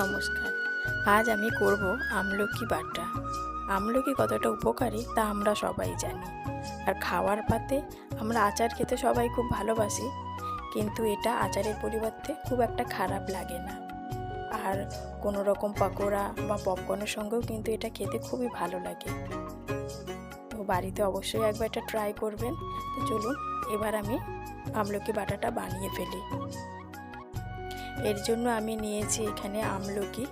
নমস্কার। আজ আমি করব আমলকি বাটা। আমলকি কতটা উপকারী তা আমরা সবাই জানি। আর খাওয়ার পাতে আমরা আচার খেতে সবাই খুব ভালোবাসি, কিন্তু এটা আচারের পরিবর্তে খুব একটা খারাপ লাগে না। আর কোনো রকম পাকোড়া বা পপকর্নের সঙ্গেও কিন্তু এটা খেতে খুবই ভালো লাগে। তো বাড়িতে অবশ্যই একবার এটা ট্রাই করবেন। চলুন, এবার আমি আমলকি বাটাটা বানিয়ে ফেলি। এর জন্য আমি নিয়েছি এখানে আমলকি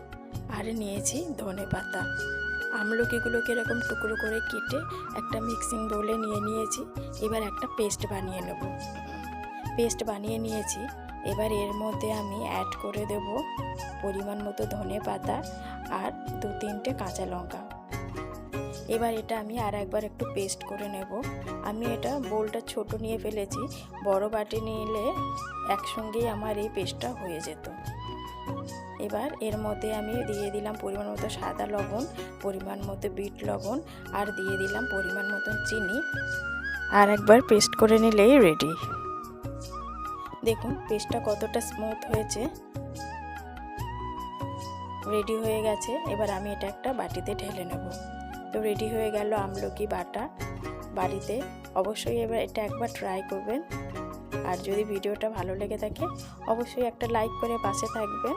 আর নিয়েছি ধনে পাতা। আমলকিগুলোকে এরকম টুকরো করে কেটে একটা মিক্সিং বোলে নিয়ে নিয়েছি। এবার একটা পেস্ট বানিয়ে নেব। পেস্ট বানিয়ে নিয়েছি। এবার এর মধ্যে আমি অ্যাড করে দেব পরিমাণ মতো ধনে পাতা আর দু তিনটে কাঁচা লঙ্কা। এবার এটা আমি আর একবার একটু পেস্ট করে নেব। আমি এটা বোলটা ছোট নিয়ে ফেলেছি, বড় বাটি নিলে একসঙ্গেই আমার এই পেস্টটা হয়ে যেত। এবার এর মধ্যে আমি দিয়ে দিলাম পরিমাণ মতো সাদা লবণ, পরিমাণ মতো বিট লবণ, আর দিয়ে দিলাম পরিমাণ মতো চিনি। আর একবার পেস্ট করে নিলেই রেডি দেখুন পেস্টটা কতটা স্মুথ হয়েছে। রেডি হয়ে গেছে। এবার আমি এটা একটা বাটিতে ঢেলে নেব। তো রেডি হয়ে গেল আমলকি বাটা। বাড়িতে অবশ্যই এবার এটা একবার ট্রাই করবেন। আর যদি ভিডিওটা ভালো লেগে থাকে, অবশ্যই একটা লাইক করে পাশে থাকবেন।